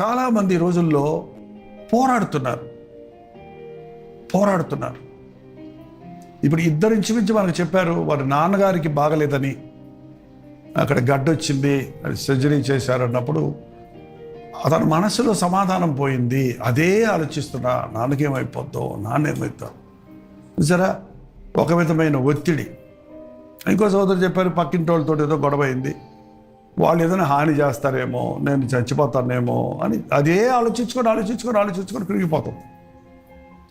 చాలామంది రోజుల్లో పోరాడుతున్నారు. పోరాడుతున్నారు. ఇప్పుడు ఇద్దరు ఇంచుమించు మనకు చెప్పారు వారి నాన్నగారికి బాగలేదని. అక్కడ గడ్డొచ్చింది అది సర్జరీ చేశారన్నప్పుడు అతని మనసులో సమాధానం పోయింది. అదే ఆలోచిస్తున్నా నాన్నకేమైపోద్దో నాన్న ఏమవుతాం చూసారా? ఒక విధమైన ఒత్తిడి. ఇంకో సోదరు చెప్పారు పక్కింటి వాళ్ళతో ఏదో గొడవ అయింది. వాళ్ళు ఏదైనా హాని చేస్తారేమో నేను చచ్చిపోతానేమో అని అదే ఆలోచించుకొని ఆలోచించుకొని ఆలోచించుకొని కరిగిపోతాం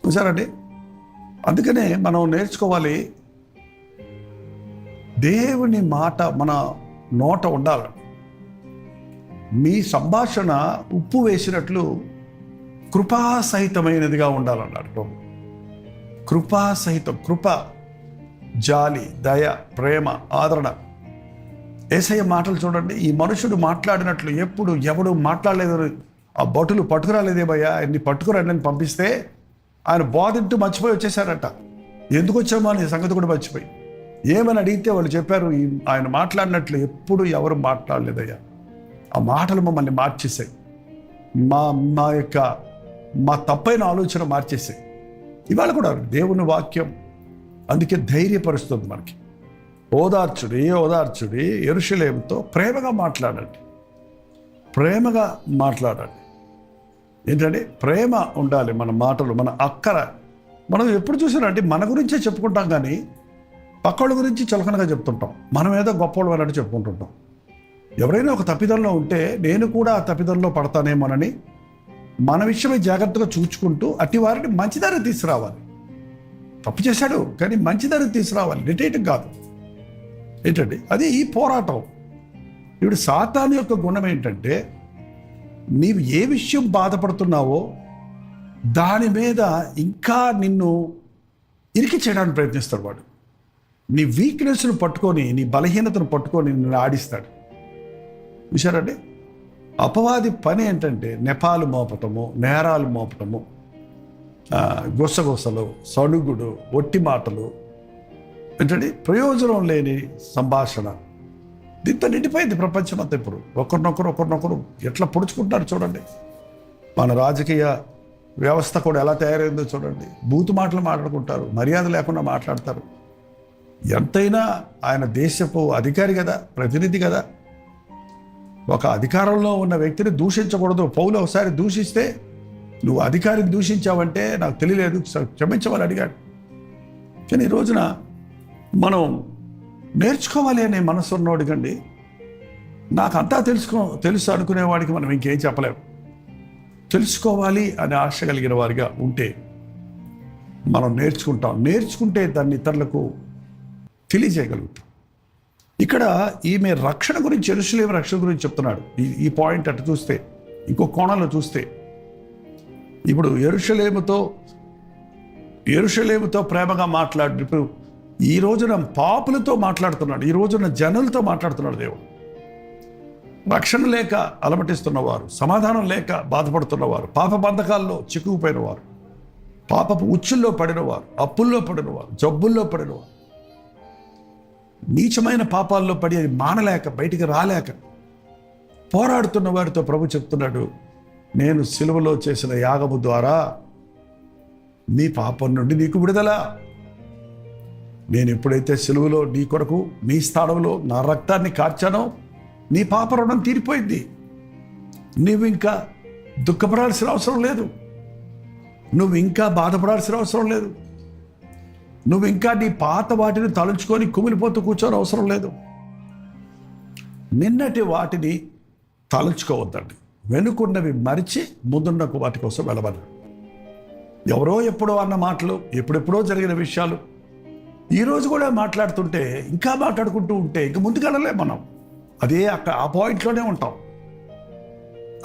చూసారండి అందుకనే మనం నేర్చుకోవాలి దేవుని మాట మన నోట ఉండాలి. మీ సంభాషణ ఉప్పు వేసినట్లు కృపాసహితమైనదిగా ఉండాలన్నాడు ప్రభు. కృపాసహితం కృప జాలి దయ ప్రేమ ఆదరణ ఏసయ్య మాటలు చూడండి ఈ మనుషుడు మాట్లాడినట్లు ఎప్పుడు ఎవడు మాట్లాడలేదు. ఆ భటులు పట్టుకురాలేదేమయ్యా ఆయన్ని పట్టుకురండి అని పంపిస్తే ఆయన బోధింటూ మర్చిపోయి వచ్చేసారట ఎందుకు వచ్చామో అనే సంగతి కూడా మర్చిపోయి. ఏమని అడిగితే వాళ్ళు చెప్పారు ఆయన మాట్లాడినట్లు ఎప్పుడు ఎవరు మాట్లాడలేదయ్యా. ఆ మాటలు మమ్మల్ని మార్చేసాయి మా మా యొక్క మా తప్పైన ఆలోచన మార్చేసాయి ఇవాళ కూడా దేవుని వాక్యం అందుకే ధైర్యపరుస్తుంది మనకి. ఓదార్చుడి ఓదార్చుడి ఎరుషలేంతో ప్రేమగా మాట్లాడండి. ప్రేమగా మాట్లాడండి. ఏంటంటే ప్రేమ ఉండాలి మన మాటలు మన అక్కర. మనం ఎప్పుడు చూసినంటే మన గురించే చెప్పుకుంటాం కానీ పక్కళ్ళ గురించి చులకనగా చెప్తుంటాం. మనం ఏదో గొప్పవాళ్ళు అన్నట్టు చెప్పుకుంటుంటాం. ఎవరైనా ఒక తప్పిదంలో ఉంటే నేను కూడా ఆ తప్పిదంలో పడతానేమోనని మన విషయమై జాగ్రత్తగా చూచుకుంటూ అట్టి వారిని మంచిదారి తీసుకురావాలి. తప్పు చేశాడు కానీ మంచిదారి తీసుకురావాలి. రిటైట్ కాదు. ఏంటండి? అది ఈ పోరాటం. ఇప్పుడు సాతాను యొక్క గుణం ఏంటంటే నీవు ఏ విషయం బాధపడుతున్నావో దాని మీద ఇంకా నిన్ను ఇరికి చేయడానికి ప్రయత్నిస్తాడు వాడు. నీ వీక్నెస్ను పట్టుకొని నీ బలహీనతను పట్టుకొని నిన్ను ఆడిస్తాడు. చూసారండి అపవాది పని ఏంటంటే నెపాలు మోపటము నేరాలు మోపటము గుసగుసలు సణుగుడు ఒట్టి మాటలు ఏంటంటే ప్రయోజనం లేని సంభాషణ. దీంతో నిండిపోయింది ప్రపంచం అంతా ఇప్పుడు. ఒకరినొకరు ఒకరినొకరు ఎట్లా పొడుచుకుంటున్నారు చూడండి. మన రాజకీయ వ్యవస్థ కూడా ఎలా తయారైందో చూడండి. బూతు మాటలు మాట్లాడుకుంటారు మర్యాద లేకుండా మాట్లాడతారు. ఎంతైనా ఆయన దేశపు అధికారి కదా ప్రతినిధి కదా. ఒక అధికారంలో ఉన్న వ్యక్తిని దూషించకూడదు. పౌలు ఒకసారి దూషిస్తే నువ్వు అధికారిని దూషించావంటే నాకు తెలియలేదు క్ష- క్షమించమని అడిగాడు. కానీ ఈ రోజున మనం నేర్చుకోవాలి అనే మనసు ఉన్నోడికండి నాకు అంతా తెలుసుకో తెలుసు అనుకునేవాడికి మనం ఇంకేం చెప్పలేము తెలుసుకోవాలి అనే ఆశ కలిగిన వారిగా ఉంటే మనం నేర్చుకుంటాం. నేర్చుకుంటే దాన్ని ఇతరులకు తెలియజేయగలుగుతాం. ఇక్కడ ఈమె రక్షణ గురించి ఎరుసలేం రక్షణ గురించి చెప్తున్నాడు. ఈ ఈ పాయింట్ అటు చూస్తే ఇంకో కోణంలో చూస్తే ఇప్పుడు ఎరుషలేముతో ఎరుషలేముతో ప్రేమగా మాట్లాడినప్పుడు ఈ రోజున పాపులతో మాట్లాడుతున్నాడు ఈ రోజున జనులతో మాట్లాడుతున్నాడు దేవుడు. రక్షణ లేక అలమటిస్తున్నవారు సమాధానం లేక బాధపడుతున్నవారు పాప బంధకాల్లో చిక్కుకుపోయినవారు పాపపు ఉచ్చుల్లో పడినవారు అప్పుల్లో పడినవారు జబ్బుల్లో పడినవారు నీచమైన పాపాల్లో పడి అది మానలేక బయటికి రాలేక పోరాడుతున్న వారితో ప్రభు చెప్తున్నాడు నేను సిలువలో చేసిన యాగము ద్వారా నీ పాపం నుండి నీకు విడుదల. నేను ఎప్పుడైతే సెలువులో నీ కొరకు నీ స్థానంలో నా రక్తాన్ని కార్చానో నీ పాప రుణం తీరిపోయింది. నువ్వు ఇంకా దుఃఖపడాల్సిన అవసరం లేదు. నువ్వు ఇంకా బాధపడాల్సిన అవసరం లేదు. నువ్వు ఇంకా నీ పాత వాటిని తలుచుకొని కుమిలిపోతూ కూర్చోని అవసరం లేదు. నిన్నటి వాటిని తలుచుకోవద్దండి. వెనుకున్నవి మరిచి ముందున్న వాటి కోసం వెళ్ళమని. ఎవరో ఎప్పుడో అన్న మాటలు ఎప్పుడెప్పుడో జరిగిన విషయాలు ఈరోజు కూడా మాట్లాడుతుంటే ఇంకా మాట్లాడుకుంటూ ఉంటే ఇంక ముందుకెళ్ళలే మనం అదే అక్కడ ఆ పాయింట్లోనే ఉంటాం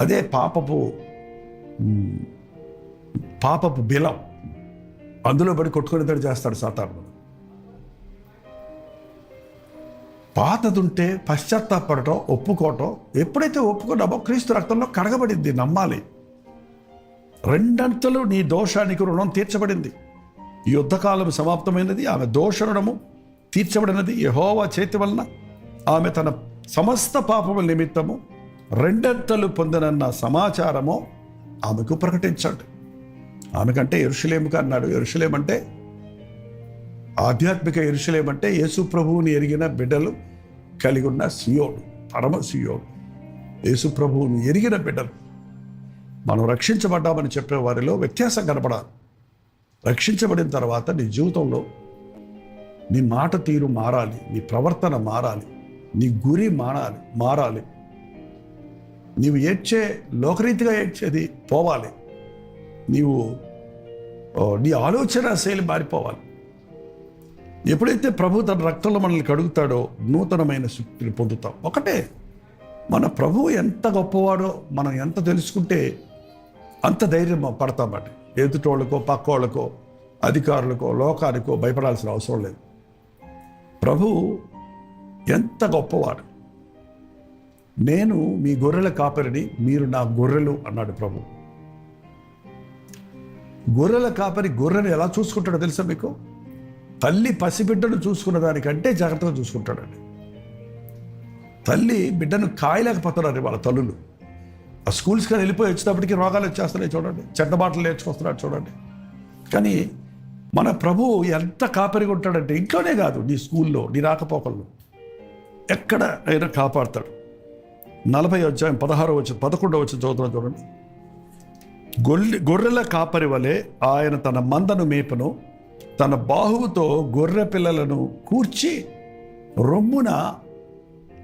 అదే పాపపు పాపపు బిలం. అందులో పడి కొట్టుకునేదాడు చేస్తాడు సాతాను. పాతదుంటే పశ్చాత్తాపడటం ఒప్పుకోవటం ఎప్పుడైతే ఒప్పుకున్నామో క్రీస్తు రక్తంలో కడగబడింది నమ్మాలి. రెండంతలు నీ దోషానికి రుణం తీర్చబడింది. యుద్ధకాలం సమాప్తమైనది. ఆమె దోషరుణము తీర్చబడినది. యహోవా చేతి వలన ఆమె తన సమస్త పాపముల నిమిత్తము రెండంతలు పొందనన్న సమాచారము ఆమెకు ప్రకటించాడు. ఆమెకంటే ఎరుషులేముక అన్నాడు. ఎరుషులేమంటే ఆధ్యాత్మిక ఎరుషులేమంటే యేసు ప్రభువుని ఎరిగిన బిడ్డలు కలిగి ఉన్న సియోడు పరమ సియోడు యేసు ప్రభువుని ఎరిగిన బిడ్డలు. మనం రక్షించబడ్డామని చెప్పే వారిలో వ్యత్యాసం కనపడాలి. రక్షించబడిన తర్వాత నీ జీవితంలో నీ మాట తీరు మారాలి నీ ప్రవర్తన మారాలి నీ గురి మారాలి మారాలి. నీవు ఏడ్చే లోకరీతిగా ఏడ్చేది పోవాలి. నీవు నీ ఆలోచన శైలి మారిపోవాలి. ఎప్పుడైతే ప్రభు తన రక్తంలో మనల్ని కడుగుతాడో నూతనమైన శక్తిని పొందుతాం. ఒకటే మన ప్రభు ఎంత గొప్పవాడో మనం ఎంత తెలుసుకుంటే అంత ధైర్యం పడతామండి ఎదుటోళ్ళకో పక్కోళ్ళకో అధికారులకో లోకానికో భయపడాల్సిన అవసరం లేదు. ప్రభు ఎంత గొప్పవాడు. నేను మీ గొర్రెల కాపరిని మీరు నా గొర్రెలు అన్నాడు ప్రభు. గొర్రెల కాపరి గొర్రెను ఎలా చూసుకుంటాడో తెలుసా మీకు? తల్లి పసిబిడ్డను చూసుకున్న దానికంటే జాగ్రత్తగా చూసుకుంటాడండి. తల్లి బిడ్డను కాయలేకపోతున్నారు వాళ్ళ తల్లులు. ఆ స్కూల్స్ కానీ వెళ్ళిపోయి వచ్చేటప్పటికి రోగాలు వచ్చేస్తున్నాయి చూడండి. చెడ్డ బాటలు నేర్చుకొస్తున్నాడు చూడండి. కానీ మన ప్రభువు ఎంత కాపరిగా ఉంటాడంటే ఇంట్లోనే కాదు నీ స్కూల్లో నీ రాకపోకల్లో. ఎక్కడ అయినా కాపాడతాడు. నలభై అధ్యాయం పదహారో వచ్చి పదకొండో వచ్చి చదువుతున్నాం చూడండి. గొల్లి గొర్రెల కాపరి వలె ఆయన తన మందను మేపను తన బాహువుతో గొర్రె పిల్లలను కూర్చి రొమ్మున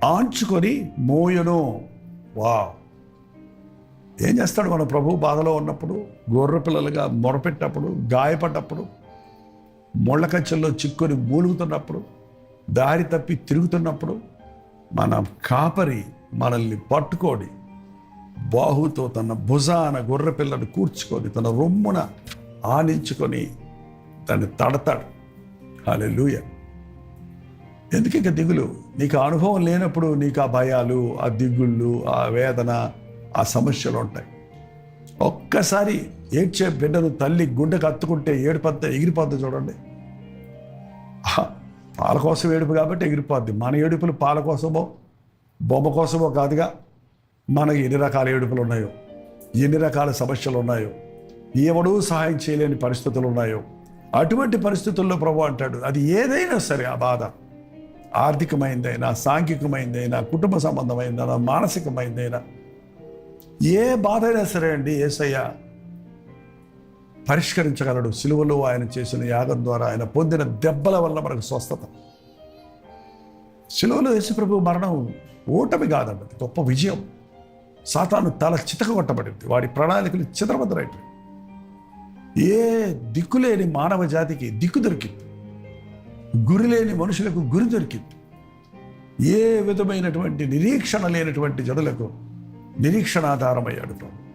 ఆంచుకొని మోయను. వా ఏం చేస్తాడు మన ప్రభు? బాధలో ఉన్నప్పుడు గొర్రె పిల్లలుగా మొరపెట్టినప్పుడు గాయపడ్డప్పుడు మొళ్ళకచ్చల్లో చిక్కుని మూలుగుతున్నప్పుడు దారి తప్పి తిరుగుతున్నప్పుడు మన కాపరి మనల్ని పట్టుకొని బాహుతో తన భుజాన గొర్రె పిల్లను కూర్చుకొని తన రొమ్మున ఆనించుకొని దాన్ని తడతాడు. హాలెలూయ ఎందుకు ఇక దిగులు? నీకు అనుభవం లేనప్పుడు నీకు ఆ భయాలు ఆ దిగుళ్ళు ఆ వేదన ఆ సమస్యలు ఉంటాయి. ఒక్కసారి ఏడ్చే బిడ్డను తల్లి గుండెకు అత్తుకుంటే ఏడుపద్ద ఎగిరిపోద్ది చూడండి. పాల కోసం ఏడుపు కాబట్టి ఎగిరిపోద్ది. మన ఏడుపులు పాల కోసమో బొమ్మ కోసమో కాదుగా మనకి ఎన్ని రకాల ఏడుపులు ఉన్నాయో ఎన్ని రకాల సమస్యలు ఉన్నాయో ఎవడూ సహాయం చేయలేని పరిస్థితులు ఉన్నాయో అటువంటి పరిస్థితుల్లో ప్రభు అంటాడు అది ఏదైనా సరే ఆ బాధ. ఆర్థికమైందైనా సాంఘికమైందైనా కుటుంబ సంబంధమైందైనా మానసికమైందైనా ఏ బాధ అయినా సరే అండి ఏసయ్య పరిష్కరించగలడు. సిలువలో ఆయన చేసిన యాగం ద్వారా ఆయన పొందిన దెబ్బల వల్ల మనకు స్వస్థత. సిలువలో యేసుప్రభు మరణం ఓటమి కాదండి గొప్ప విజయం. సాతాను తల చితకగొట్టబడింది వాడి ప్రణాళికలు చిత్రబద్దరైపోయి ఏ దిక్కులేని మానవ జాతికి దిక్కు దొరికింది. గురి లేని మనుషులకు గురి దొరికింది. ఏ విధమైనటువంటి నిరీక్షణ లేనటువంటి జనులకు నిరీక్షణాధారమయ్యాడు ప్రభు